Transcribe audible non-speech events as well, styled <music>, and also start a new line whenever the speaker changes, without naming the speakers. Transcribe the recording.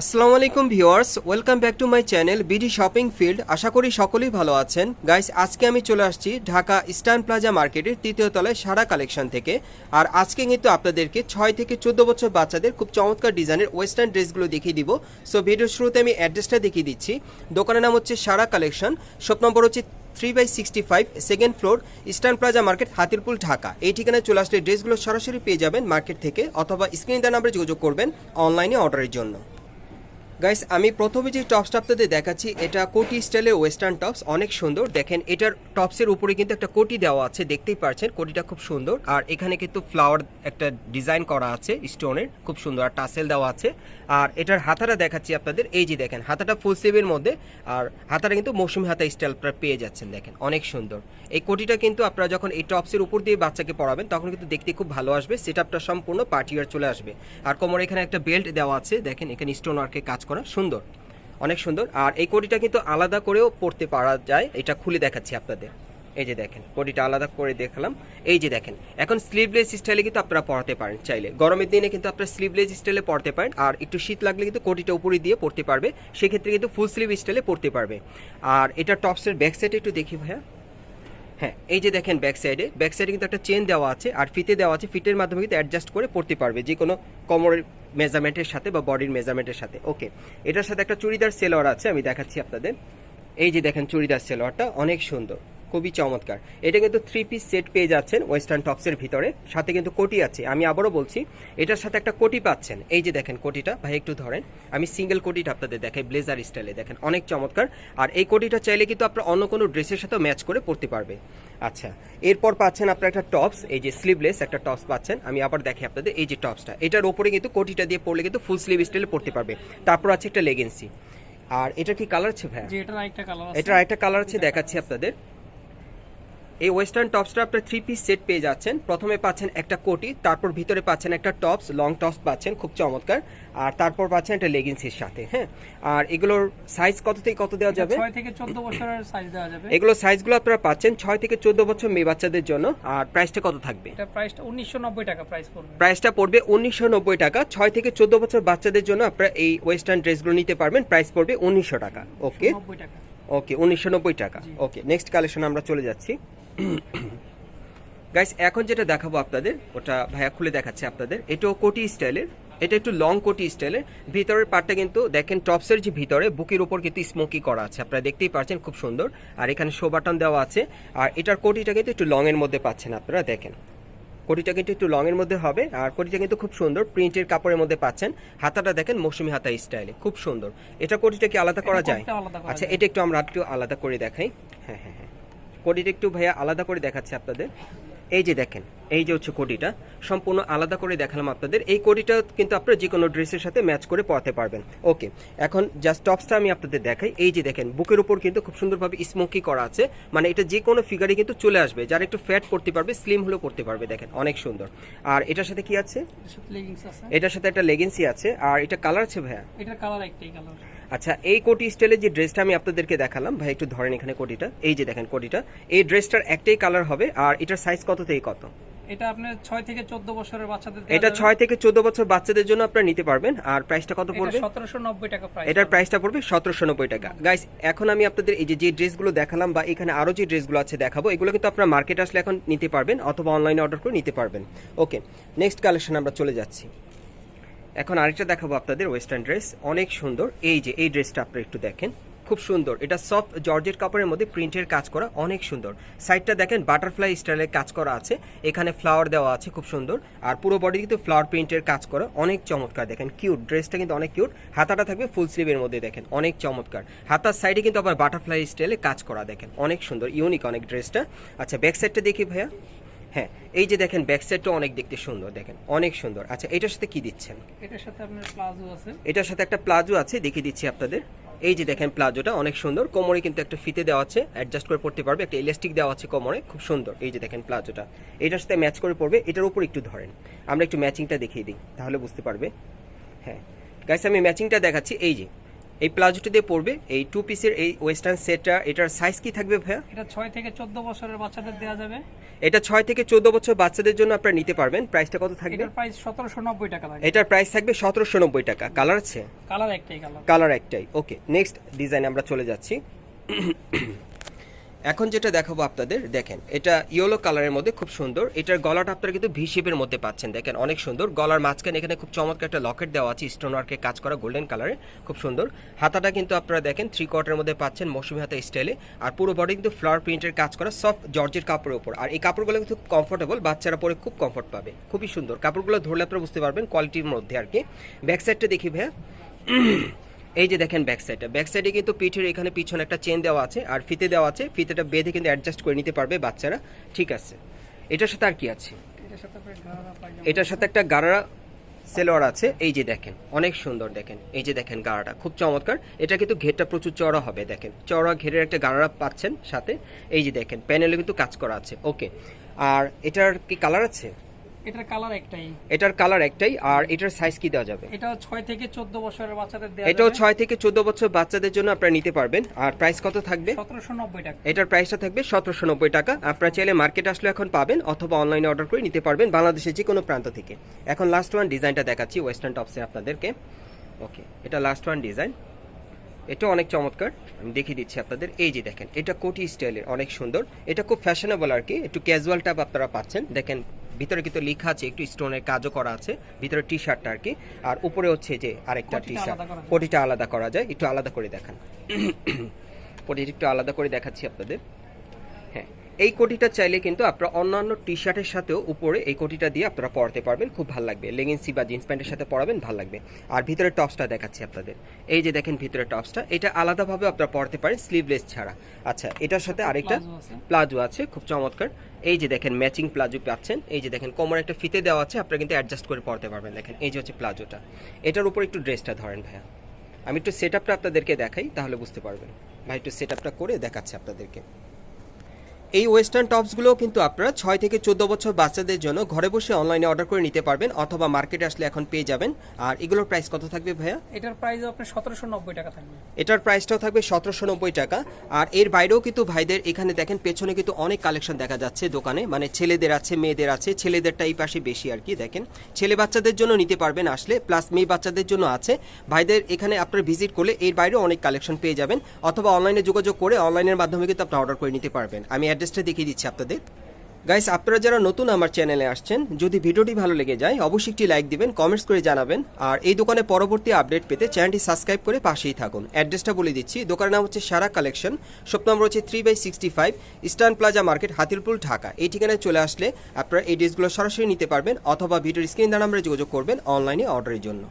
আসসালামু আলাইকুম viewers, welcome back to my channel BD shopping field. আশা করি সকলেই ভালো আছেন। গাইস, আজকে আমি চলে আসছি ঢাকা ইস্টার্ন প্লাজা মার্কেটের তৃতীয় তলায় সারা কালেকশন থেকে। আর আজকে কিন্তু আপনাদেরকে ছয় থেকে চোদ্দ বছর বাচ্চাদের খুব চমৎকার ডিজাইনের ওয়েস্টার্ন ড্রেসগুলো দেখিয়ে দিব। সো ভিডিওর শুরুতে আমি অ্যাড্রেসটা দেখিয়ে দিচ্ছি। দোকানের নাম হচ্ছে সারা কালেকশন। শপ নম্বর হচ্ছে three by sixty five second floor eastern plaza market, Hatirpool, Dhaka. এই ঠিকানায় চলে আসলে ড্রেসগুলো সরাসরি পেয়ে যাবেন মার্কেট থেকে অথবা স্ক্রিন দেওয়া নাম্বারে যোগাযোগ করবেন অনলাইনে অর্ডারের জন্য। গাইস আমি প্রথমে যে টপসটা আপনাদের দেখাচ্ছি, এটা কোটি স্টাইলের ওয়েস্টার্ন টপস অনেক সুন্দর। দেখেন, এটার টপসের উপরে কিন্তু একটা কোটি দেওয়া আছে, দেখতেই পারছেন, কোটিটা খুব সুন্দর। আর এখানে কিন্তু ফ্লাওয়ার একটা ডিজাইন করা আছে স্টোনের খুব সুন্দর, আর টাসেল দেওয়া আছে। আর এটার হাতাটা দেখাচ্ছি আপনাদের, এই যে দেখেন, হাতাটা ফুল সেভের মধ্যে, আর হাতাটা কিন্তু মৌসুমি হাতা স্টাইল আপনারা পেয়ে যাচ্ছেন, দেখেন, অনেক সুন্দর। এই কোটিটা কিন্তু আপনারা যখন এই টপসের উপর দিয়ে বাচ্চাকে পড়াবেন, তখন কিন্তু দেখতে খুব ভালো আসবে সেট সম্পূর্ণ পার্টিয়ার চলে আসবে। আর কোমরে এখানে একটা বেল্ট দেওয়া আছে, দেখেন, এখানে স্টোন ওয়ার্কে কাজ করা সুন্দর, অনেক সুন্দর। আর এই কোটিটা কিন্তু আলাদা করেও পড়তে পারা যায়। এটা খুলে দেখাচ্ছি আপনাদের। এই যে দেখেন, কোটিটা আলাদা করে দেখলাম। এই যে দেখেন, এখন স্লিভলেস স্টাইলে কিন্তু আপনারা পড়াতে পারেন চাইলে। গরমের দিনে কিন্তু আপনারা স্লিভলেস স্টাইলে পড়তে পারেন। আর একটু শীত লাগলে কিন্তু কোটিটা উপরে দিয়ে পড়তে পারবে। সেক্ষেত্রে কিন্তু ফুল স্লিভ স্টাইলে পড়তে পারবে। আর এটা টপসের ব্যাক সাইডে একটু দেখি ভাইয়া। হ্যাঁ এই যে দেখেন ব্যাক সাইডে ব্যাক সাইডে কিন্তু একটা চেন দেওয়া আছে, আর ফিতে দেওয়া আছে ফিটের মাধ্যমে কিন্তু অ্যাডজাস্ট করে পড়তে পারবে, যে কোনো কোমরের মেজারমেন্টের সাথে বা বডির মেজারমেন্টের সাথে ওকে এটার সাথে একটা চুড়িদার সেলোয়ার আছে, আমি দেখাচ্ছি আপনাদের। এই যে দেখেন চুড়িদার সেলোয়ারটা অনেক সুন্দর। খুবই চমৎকার। এটা কিন্তু থ্রি পিস সেট পেয়ে যাচ্ছেন ওয়েস্টার্ন টপসের ভিতরে। সাথে কিন্তু কোটি আছে। আমি আবারও বলছি এটার সাথে একটা কোটি পাচ্ছেন। এই যে দেখেন কোটিটা ভাই একটু ধরেন। আমি সিঙ্গেল কোটিটা আপনাদের দেখাই ব্লেজার স্টাইলে দেখেন অনেক চমৎকার। আর এই কোটিটা চাইলে কিন্তু আপনার অন্য কোনো ড্রেসের সাথে ম্যাচ করে পরতে পারবে। আচ্ছা এরপর পাচ্ছেন আপনার একটা টপস এই যে স্লিভলেস একটা টপস পাচ্ছেন। আমি আবার দেখি আপনাদের এই যে টপসটা এটার ওপরে কিন্তু কোটিটা দিয়ে পরলে কিন্তু ফুল স্লিভ স্টাইলে পড়তে পারবে। তারপর আছে একটা লেগেন্সি আর এটা কি কালার আছে ভাই
এটার আরেকটা কালার আছে
দেখাচ্ছি আপনাদের। এই ওয়েস্টার্ন টপসটা আপনার থ্রি পিস সেট পেয়ে যাচ্ছেন। প্রথমে পাচ্ছেন একটা কোটি তারপর ভিতরে পাচ্ছেন একটা টপস লং টপস পাচ্ছেন খুব চমৎকার। আর তারপর পাচ্ছেন একটা লেগিংসের সাথে হ্যাঁ? আর এগুলোর সাইজ কত থেকে কত দেওয়া যাবে?
6 থেকে 14 বছরের সাইজ দেওয়া যাবে।
এগুলো সাইজগুলো আপনারা পাচ্ছেন ছয় থেকে চোদ্দ বছর মেয়ে বাচ্চাদের জন্য। আর প্রাইসটা কত থাকবে?
প্রাইসটা 1990 টাকা প্রাইস পড়বে।
প্রাইসটা পড়বে উনিশশো নব্বই টাকা। ছয় থেকে চোদ্দ বছর বাচ্চাদের জন্য আপনারা এই ওয়েস্টার্ন ড্রেসগুলো নিতে পারবেন। প্রাইস পড়বে উনিশশো টাকা। ওকে
90 টাকা।
ওকে উনিশশো নব্বই টাকা। ওকে নেক্সট কালেকশন আমরা চলে যাচ্ছি। <coughs> গাইস এখন যেটা দেখাবো আপনাদের ওটা ভাইয়া খুলে দেখাচ্ছে আপনাদের এটাও কোটি স্টাইলের এটা একটু লং কোটি স্টাইলের ভিতরের পার্টটা কিন্তু দেখেন টপসের যে ভিতরে বুকের উপর কিন্তু স্মোকি করা আছে আপনারা দেখতেই পাচ্ছেন খুব সুন্দর আর এখানে শো বাটন দেওয়া আছে আর এটার কোটিটা কিন্তু একটু লং এর মধ্যে পাচ্ছেন আপনারা দেখেন। কোটিটা কিন্তু একটু লং এর মধ্যে হবে আর কোটিটা কিন্তু খুব সুন্দর প্রিন্টের কাপড়ের মধ্যে পাচ্ছেন হাতাটা দেখেন মৌসুমি হাতা স্টাইলে খুব সুন্দর। এটা কোটিটা কি আলাদা করা যায়? আচ্ছা এটা একটু আমরা একটু আলাদা করে দেখাই। হ্যাঁ হ্যাঁ হ্যাঁ। কোটিটা একটু ভাইয়া আলাদা করে দেখাচ্ছে আপনাদের। এই যে দেখেন এই যে হচ্ছে কোটিটা সম্পূর্ণ আলাদা করে দেখালাম আপনাদের। এই কোটিটা কিন্তু আপনারা যে কোনো ড্রেসের সাথে ম্যাচ করে পরাতে পারবেন। ওকে এখন জাস্ট টপসটা আমি আপনাদের দেখাই। এই যে দেখেন বুকের উপর কিন্তু খুব সুন্দরভাবে স্মোকি করা আছে। মানে এটা যে কোনো ফিগারে কিন্তু চলে আসবে। যারা একটু ফ্যাট করতে পারবে স্লিম হলেও করতে পারবে দেখেন অনেক সুন্দর। আর এটার সাথে কি আছে?
এটার সাথে আছে।
এটার সাথে একটা লেগেন্সি আছে। আর এটা কালার আছে ভাইয়া?
এটার কালার একটাই কালার
আচ্ছা এই কোটি স্টাইলের যে ড্রেসটা আমি আপনাদেরকে দেখালাম ভাই একটু ধরেন এখানে কোটিটা। এই যে দেখেন কোটিটা। এই ড্রেসটার একটাই কালার হবে আর এটার সাইজ কত থেকে কত?
এটা আপনার 6 থেকে 14 বছরের বাচ্চাদের
এটা থেকে চোদ্দ বছর বাচ্চাদের জন্য আপনারা নিতে পারবেন আর প্রাইসটা কত পড়বে?
1790 টাকা প্রাইস
এটার প্রাইসটা পড়বে সতেরোশো নব্বই টাকা। গাইস এখন আমি আপনাদের এই যে যে ড্রেসগুলো দেখালাম বা এখানে যে ড্রেসগুলো আছে দেখাবো এগুলো কিন্তু আপনারা মার্কেট আসলে এখন নিতে পারবেন অথবা অনলাইনে অর্ডার করে নিতে পারবেন। ওকে নেক্সট কালেকশন আমরা চলে যাচ্ছি। এখন আরেকটা দেখাবো আপনাদের ওয়েস্টার্ন ড্রেস। অনেক সুন্দর। এই যে, এই ড্রেসটা আপনারা একটু দেখেন। খুব সুন্দর। এটা সফট জর্জেট কাপড়ের মধ্যে প্রিন্টের কাজ করা অনেক সুন্দর। সাইডটা দেখেন, বাটারফ্লাই স্টাইলের কাজ করা আছে। এখানে ফ্লাওয়ার দেওয়া আছে, খুব সুন্দর। আর পুরো বডি কিন্তু ফ্লাওয়ার প্রিন্টের কাজ করা। অনেক চমৎকার। দেখেন, কিউট। ড্রেসটা কিন্তু অনেক কিউট। হাতাটা থাকবে ফুল স্লিভের মধ্যে, দেখেন। অনেক চমৎকার। হাতার সাইডে কিন্তু আবার বাটারফ্লাই স্টাইলে কাজ করা, দেখেন। অনেক সুন্দর, ইউনিক অনেক ড্রেসটা। আচ্ছা ব্যাক সাইডটা দেখি ভাইয়া। হ্যাঁ এই যে দেখেন ব্যাক সাইডটা অনেক দেখতে সুন্দর দেখেন অনেক সুন্দর। আচ্ছা এটার সাথে কি দিচ্ছেন?
এটার সাথে আপনার প্লাজো আছে।
এটার সাথে একটা প্লাজো আছে দেখিয়ে দিচ্ছি আপনাদের। এই যে দেখেন প্লাজোটা অনেক সুন্দর কোমরে কিন্তু একটা ফিতে দেওয়া আছে অ্যাডজাস্ট করে পড়তে পারবে একটা ইলাস্টিক দেওয়া আছে কোমরে খুব সুন্দর। এই যে দেখেন প্লাজোটা এটার সাথে ম্যাচ করে পড়বে এটার উপর একটু ধরেন। আমরা একটু ম্যাচিংটা দেখিয়ে দিই তাহলে বুঝতে পারবে। হ্যাঁ গাইস আমি ম্যাচিংটা দেখাচ্ছি এই যে এই প্লাজোটি দিয়ে পড়বে এই টু পিসের এই ওয়েস্টার্ন সেটটা এটার সাইজ কি থাকবে ভাইয়া?
এটা ছয় থেকে চোদ্দ বছরের বাচ্চাদের দেওয়া যাবে।
এটা ছয় থেকে চোদ্দ বছর বাচ্চাদের জন্য আপনারা নিতে পারবেন। প্রাইসটা কত থাকবে?
এটার প্রাইস সতেরোশো নব্বই টাকা
এটার প্রাইস থাকবে সতেরোশো নব্বই টাকা। কালার আছে?
কালার একটাই কালার
কালার একটাই। ওকে নেক্সট ডিজাইন আমরা চলে যাচ্ছি। এখন যেটা দেখাবো আপনাদের, দেখেন, এটা ইয়েলো কালারের মধ্যে খুব সুন্দর। এটার গলাটা আপনারা কিন্তু ভি শেপের মধ্যে পাচ্ছেন, দেখেন, অনেক সুন্দর। গলার মাঝখানে এখানে খুব চমৎকার একটা লকেট দেওয়া আছে স্টোন ওয়ার্কের কাজ করা গোল্ডেন কালারে খুব সুন্দর। হাতাটা কিন্তু আপনারা দেখেন থ্রি কোয়ার্টারের মধ্যে পাচ্ছেন মৌসুমি হাতা স্টাইলে আর পুরো বডি কিন্তু ফ্লাওয়ার প্রিন্টের কাজ করা সফট জর্জের কাপড়ের উপর। আর এই কাপড়গুলো কিন্তু কমফোর্টেবল বাচ্চারা পরে খুব কমফোর্ট পাবে। খুবই সুন্দর। কাপড়গুলো ধরলে আপনারা বুঝতে পারবেন কোয়ালিটির মধ্যে আর কি। ব্যাক সাইডটা দেখি ভাইয়া। এই যে দেখেন ব্যাক সাইডটা ব্যাক সাইডে কিন্তু পিঠের এখানে পিছনে একটা চেন দেওয়া আছে আর ফিতে দেওয়া আছে। ফিতেটা বেঁধে কিন্তু অ্যাডজাস্ট করে নিতে পারবে বাচ্চারা। ঠিক আছে। এটার সাথে আর কি আছে?
এটার সাথে
একটা গাড়া সেলোয়ার আছে। এই যে দেখেন অনেক সুন্দর দেখেন। এই যে দেখেন গাড়াটা খুব চমৎকার। এটা কিন্তু ঘেরটা প্রচুর চড়া হবে দেখেন। চড়া ঘেরের একটা গাড়া পাচ্ছেন সাথে। এই যে দেখেন প্যানেলে কিন্তু কাজ করা আছে। ওকে আর এটার কি কালার আছে?
এটার কালার একটাই।
এটার কালার একটাই আর এটার সাইজ কি দেওয়া যাবে?
এটাও ছয় থেকে চোদ্দ বছরের বাচ্চাদের দেওয়া
এটাও
যাবে।
ছয় থেকে চোদ্দ বছর বাচ্চাদের জন্য আপনারা নিতে পারবেন। আর প্রাইস কত থাকবে?
সতেরোশো নব্বই টাকা।
এটার প্রাইসটা থাকবে সতেরোশো নব্বই টাকা। আপনারা চাইলে মার্কেটে আসলে এখন পাবেন অথবা অনলাইনে অর্ডার করে নিতে পারবেন বাংলাদেশের যে কোনো প্রান্ত থেকে। এখন লাস্ট ওয়ান ডিজাইনটা দেখাচ্ছি ওয়েস্টার্ন টপসে আপনাদেরকে। ওকে এটা লাস্ট ওয়ান ডিজাইন এটা অনেক চমৎকার। আমি দেখিয়ে দিচ্ছি আপনাদের। এই যে দেখেন এটা কোটি স্টাইলের অনেক সুন্দর। এটা খুব ফ্যাশনেবল আর কি। একটু ক্যাজুয়াল টাইপ আপনারা পাচ্ছেন। দেখেন ভিতরে কিন্তু লেখা আছে একটু স্টোনের কাজও করা আছে ভিতরে টি শার্টটা আর কি। আর উপরে হচ্ছে যে আরেকটা টি শার্ট
আলাদা করা যায়।
আলাদা করা যায় একটু আলাদা করে দেখান। <clears throat> পটিটা একটু আলাদা করে দেখাচ্ছি আপনাদের। এই কোটিটা চাইলে কিন্তু আপনারা অন্যান্য টি শার্টের সাথেও উপরে এই কোটিটা দিয়ে আপনারা পরাতে পারবেন খুব ভালো লাগবে। লেগিংসি বা জিন্স প্যান্টের সাথে পরাবেন ভালো লাগবে। আর ভিতরে টপসটা দেখাচ্ছি আপনাদের। এই যে দেখেন ভিতরে টপসটা এটা আলাদাভাবে আপনারা পরাতে পারেন স্লিভলেস ছাড়া। আচ্ছা এটার সাথে আরেকটা
প্লাজো আছে।
খুব চমৎকার। এই যে দেখেন ম্যাচিং প্লাজো পাচ্ছেন এই যে দেখেন কোমরে একটা ফিতে দেওয়া আছে আপনারা কিন্তু অ্যাডজাস্ট করে পরতে পারবেন। দেখেন এই যে হচ্ছে প্লাজোটা এটার উপর একটু ড্রেসটা ধরেন ভাইয়া। আমি একটু সেট আপনাদেরকে দেখাই তাহলে বুঝতে পারবেন। ভাই একটু সেট করে দেখাচ্ছি আপনাদেরকে। এই ওয়েস্টার্ন টপসগুলো কিন্তু আপনারা ছয় থেকে চোদ্দ বছর বাচ্চাদের জন্য ঘরে বসে অনলাইনে অর্ডার করে নিতে পারবেন অথবা মার্কেটে আসলে এখন পেয়ে যাবেন। আর এগুলোর প্রাইস কত থাকবে ভাইয়া?
এটার প্রাইস আপনার সতেরোশো নব্বই টাকা থাকবে।
এটার প্রাইসটাও থাকবে সতেরোশো নব্বই টাকা। আর এর বাইরেও কিন্তু ভাইদের এখানে দেখেন পেছনে কিন্তু অনেক কালেকশন দেখা যাচ্ছে দোকানে। মানে ছেলেদের আছে মেয়েদের আছে ছেলেদেরটা এই পাশে বেশি আর কি দেখেন। ছেলে বাচ্চাদের জন্য নিতে পারবেন আসলে প্লাস মেয়ে বাচ্চাদের জন্য আছে। ভাইদের এখানে আপনার ভিজিট করলে এর বাইরেও অনেক কালেকশন পেয়ে যাবেন। অথবা অনলাইনে যোগাযোগ করে অনলাইনের মাধ্যমে কিন্তু আপনি অর্ডার করে নিতে পারবেন। আমি অ্যাড্রেসটা দেখিয়ে দিচ্ছি আপনাদের। গাইস আপনারা যারা নতুন আমার চ্যানেলে আসছেন, যদি ভিডিওটি ভালো লেগে যায়, অবশ্যই একটি লাইক দিবেন কমেন্টস করে জানাবেন, আর এই দোকানে পরবর্তী আপডেট পেতে চ্যানেলটি সাবস্ক্রাইব করে পাশেই থাকুন। অ্যাড্রেসটা বলে দিচ্ছি, দোকানের নাম হচ্ছে সারা কালেকশন শপ নম্বর হচ্ছে three by sixty five eastern plaza market Hatirpool, Dhaka. এই ঠিকানায় চলে আসলে আপনারা এই ড্রেসগুলো সরাসরি নিতে পারবেন, অথবা ভিডিওর স্ক্রিন দ্বারা আমরা যোগাযোগ করবেন অনলাইনে অর্ডারের জন্য।